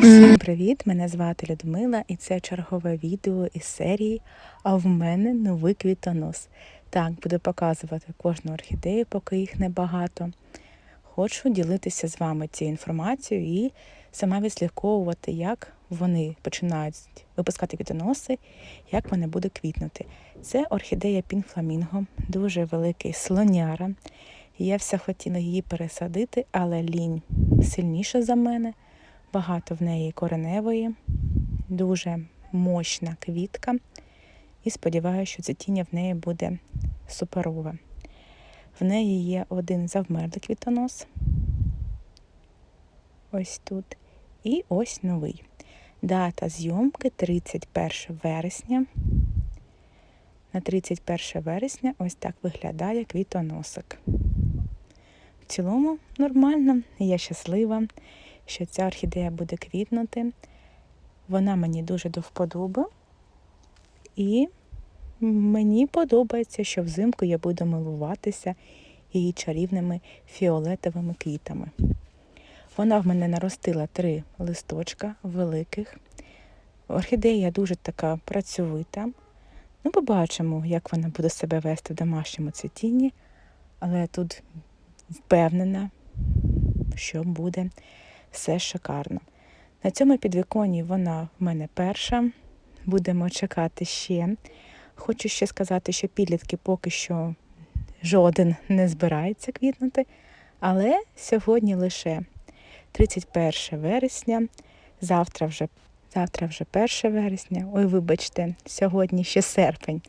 привіт! Мене звати Людмила і це чергове відео із серії А в мене новий квітонос. Так, буду показувати кожну орхідею, поки їх небагато. Хочу ділитися з вами цією інформацією і сама відслідковувати, як вони починають випускати квітоноси, як вони будуть квітнути. Це орхідея Пінфламінго, дуже великий слоняра. Я все хотіла її пересадити, але лінь сильніша за мене. Багато в неї кореневої, дуже мощна квітка. І сподіваюся, що цвітіння в неї буде суперове. В неї є один завмерлий квітонос. Ось тут. І ось новий. Дата зйомки 31 вересня. На 31 вересня ось так виглядає квітоносик. В цілому нормально, я щаслива, що ця орхідея буде квітнути. Вона мені дуже до вподоби. І мені подобається, що взимку я буду милуватися її чарівними фіолетовими квітами. Вона в мене наростила три листочка великих. Орхідея дуже така працьовита. Ну, побачимо, як вона буде себе вести в домашньому цвітінні, але тут впевнена, що буде все шикарно. На цьому підвіконні вона в мене перша. Будемо чекати ще. Хочу ще сказати, що підлітки поки що жоден не збирається квітнути, але сьогодні лише 31 вересня, завтра вже завтра вже 1 вересня. Ой, вибачте, сьогодні ще серпень.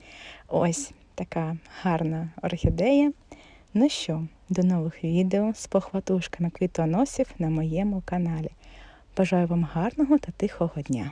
Ось така гарна орхідея. Ну що, до нових відео з похватушками квітоносів на моєму каналі. Бажаю вам гарного та тихого дня!